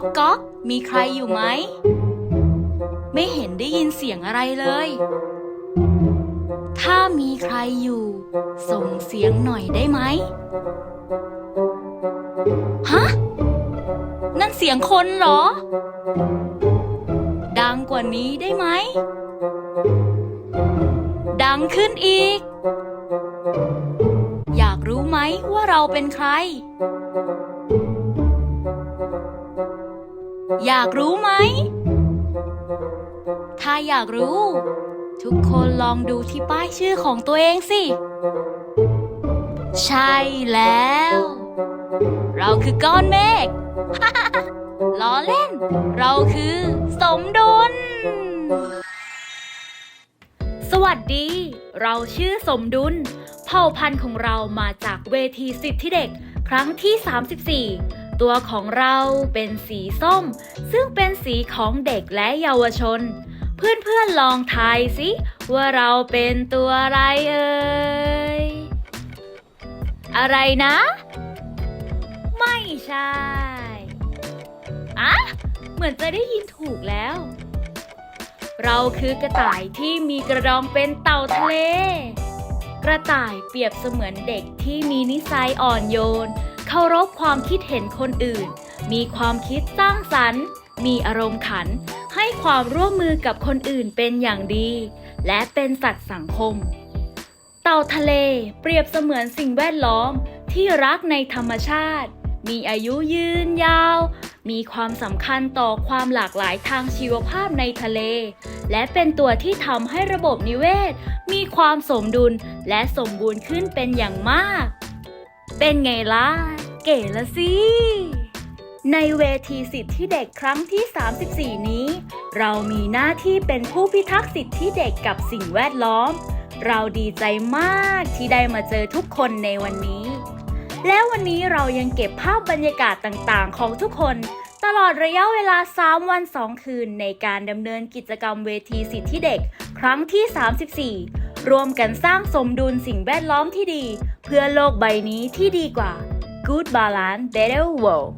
ก๊อกก๊อก มีใครอยู่ไหม ไม่เห็นได้ยินเสียงอะไรเลย ถ้ามีใครอยู่ ส่งเสียงหน่อยได้ไหม ฮะ นั่นเสียงคนเหรอ ดังกว่านี้ได้ไหม ดังขึ้นอีก อยากรู้ไหมว่าเราเป็นใคร อยากรู้ไหม ถ้าอยากรู้ ทุกคนลองดูที่ป้ายชื่อของตัวเองสิ ใช่แล้ว เราคือก้อนเมฆล้อเล่น เราคือสมดุล สวัสดี เราชื่อสมดุล เผ่าพันธุ์ของเรามาจากเวทีสิทธิเด็ก ครั้งที่ 34 ตัวของเราเป็นสีส้ม ซึ่งเป็นสีของเด็กและเยาวชน เพื่อนๆลองทายสิว่าเราเป็นตัวอะไรเอ่ย อะไรนะ ไม่ใช่อะเหมือนจะได้ยินถูกแล้ว เราคือกระต่ายที่มีกระดองเป็นเต่าทะเล กระต่ายเปรียบเสมือนเด็กที่มีนิสัยอ่อนโยน เคารพความคิดเห็นคนอื่น มีความคิดสร้างสรรค์ มีอารมณ์ขัน ให้ความร่วมมือกับคนอื่นเป็นอย่างดี และเป็นสัตว์สังคม เต่าทะเลเปรียบเสมือนสิ่งแวดล้อมที่รักในธรรมชาติ มีอายุยืนยาว มีความสำคัญต่อความหลากหลายทางชีวภาพในทะเล และเป็นตัวที่ทำให้ระบบนิเวศ มีความสมดุลและสมบูรณ์ขึ้นเป็นอย่างมาก เป็นไงล่ะ เก๋ละสิ ในเวทีสิทธิเด็กครั้งที่ 34 นี้ เรามีหน้าที่เป็นผู้พิทักษ์สิทธิเด็กกับสิ่งแวดล้อม เราดีใจมากที่ได้มาเจอทุกคนในวันนี้ แล้ววันนี้เรายังเก็บภาพบรรยากาศต่างๆ ของทุกคน ตลอดระยะเวลา 3 วัน 2 คืนในการดำเนินกิจกรรมเวทีสิทธิเด็ก ครั้งที่ 34 ร่วมกันสร้างสมดุลสิ่งแวดล้อมที่ดี เพื่อโลกใบนี้ที่ดีกว่า Good Balance Better World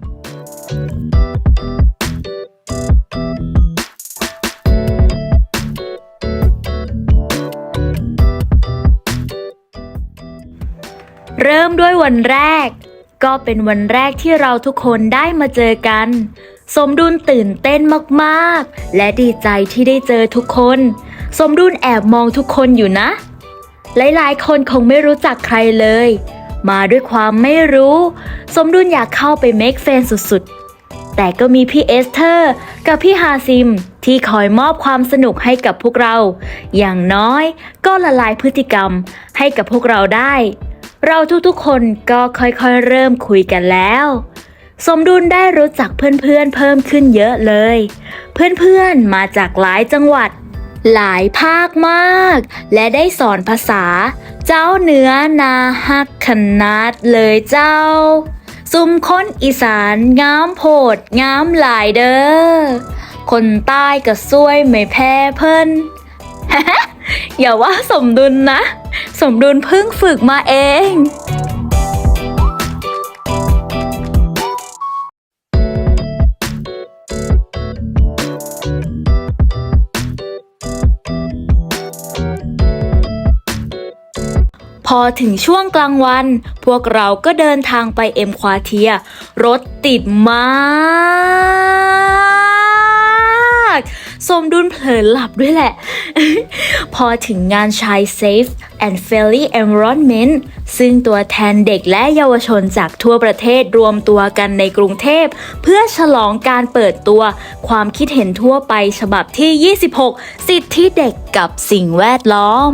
เริ่มด้วยวันแรก ก็เป็นวันแรกที่เราทุกคนได้มาเจอกัน สมดุลตื่นเต้นมาก ๆ และดีใจที่ได้เจอทุกคน สมดุลแอบมองทุกคนอยู่นะ หลายๆ คนคงไม่รู้จักใครเลย มาด้วยความไม่รู้ สมดุลอยากเข้าไปเมคแฟนสุดๆ แต่ก็มีพี่เอสเธอร์กับพี่ฮาซิมที่คอยมอบความสนุกให้กับพวกเรา อย่างน้อยก็ละลายพฤติกรรมให้กับพวกเราได้ เราทุกๆ คนก็ค่อยๆ เริ่มคุยกันแล้วสมดุลได้รู้จักเพื่อนๆเพิ่มขึ้นเยอะเลย เพื่อนๆมาจากหลายจังหวัด หลายภาคมาก และได้สอนภาษา เจ้าเนื้อนาฮักขนาดเลยเจ้า ซุมคนอีสานงามโพดงามหลายเด้อคนใต้ก็ซวยไม่แพ้เพิ่นอย่าว่าสมดุลนะ สมดุลเพิ่งฝึกมาเอง อถึงช่วงกลางวัน พวกเราก็เดินทางไปเอ็มควาเทีย รถติดมากสมดุลเผลอหลับด้วยแหละ พอถึงงานชาย Safe and Friendly Environment ซึ่งตัวแทนเด็กและเยาวชนจากทั่วประเทศรวมตัวกันในกรุงเทพ เพื่อฉลองการเปิดตัวความคิดเห็นทั่วไปฉบับที่ 26 สิทธิเด็กกับสิ่งแวดล้อม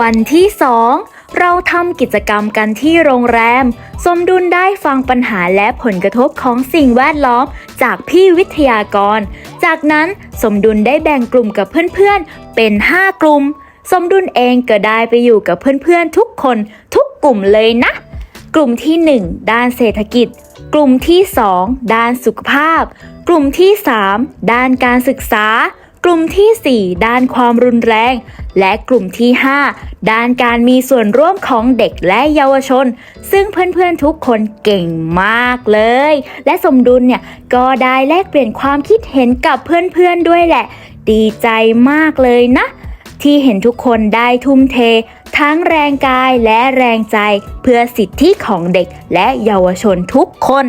วันที่สองเราทำกิจกรรมกันที่โรงแรม สมดุลได้ฟังปัญหาและผลกระทบของสิ่งแวดล้อมจากพี่วิทยากร จากนั้นสมดุลได้แบ่งกลุ่มกับเพื่อนๆ เป็น 5 กลุ่ม สมดุลเองก็ได้ไปอยู่กับเพื่อนๆ ทุกคนทุกกลุ่มเลยนะ กลุ่มที่ 1 ด้านเศรษฐกิจ กลุ่มที่ 2 ด้านสุขภาพ กลุ่มที่ 3 ด้านการศึกษา กลุ่มทีสี่ 4 ด้านความรุนแรง และกลุ่มที่ 5 ด้านการมีส่วนร่วมของเด็กและเยาวชน ซึ่งเพื่อนๆทุกคนเก่งมากเลย และสมดุลเนี่ยก็ได้แลกเปลี่ยนความคิดเห็นกับเพื่อนๆด้วยแหละ ดีใจมากเลยนะ ที่เห็นทุกคนได้ทุ่มเท ทั้งแรงกายและแรงใจ เพื่อสิทธิของเด็กและเยาวชนทุกคน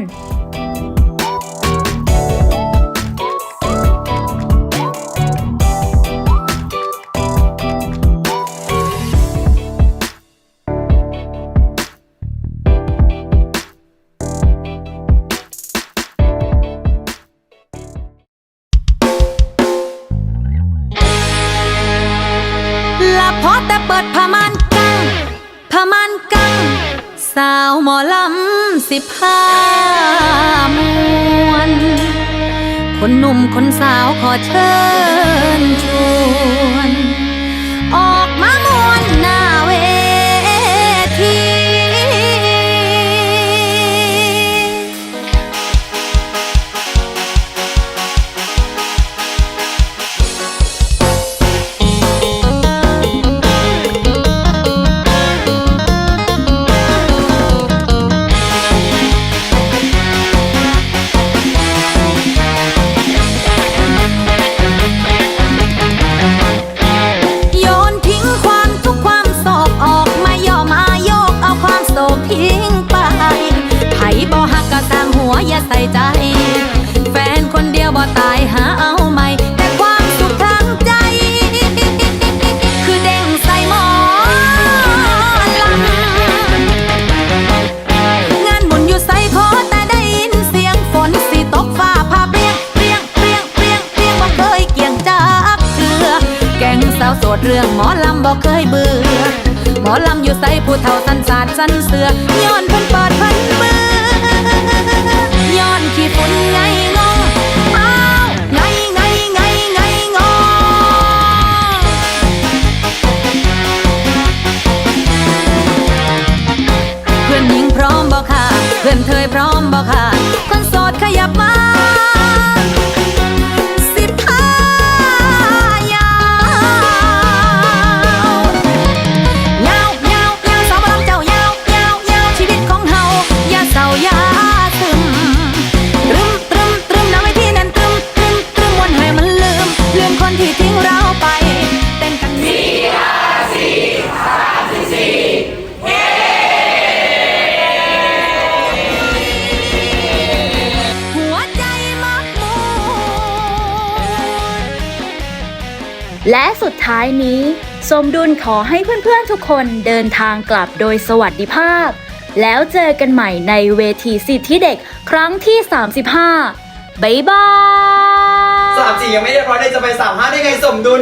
สาวหมอลำสิบห้ามวน คนหนุ่มคนสาวขอเชิญชวนออกมามวน เรื่องหมอลำบอกเคยเบื่อ หมอลำอยู่ใส่ผู้เฒ่าสันสาดสันเสือย้อนเพิ่นเปิดเพิ่นมือย้อนขี้ฝุ่นงา และสุดท้ายนี้ สมดุลขอให้เพื่อนๆทุกคนเดินทางกลับโดยสวัสดิภาพ แล้วเจอกันใหม่ในเวทีสิทธิเด็กครั้งที่ 35 บ๊ายบายสามสี่ยังไม่เรียบร้อยเลยจะไปสามห้าได้ไงสมดุล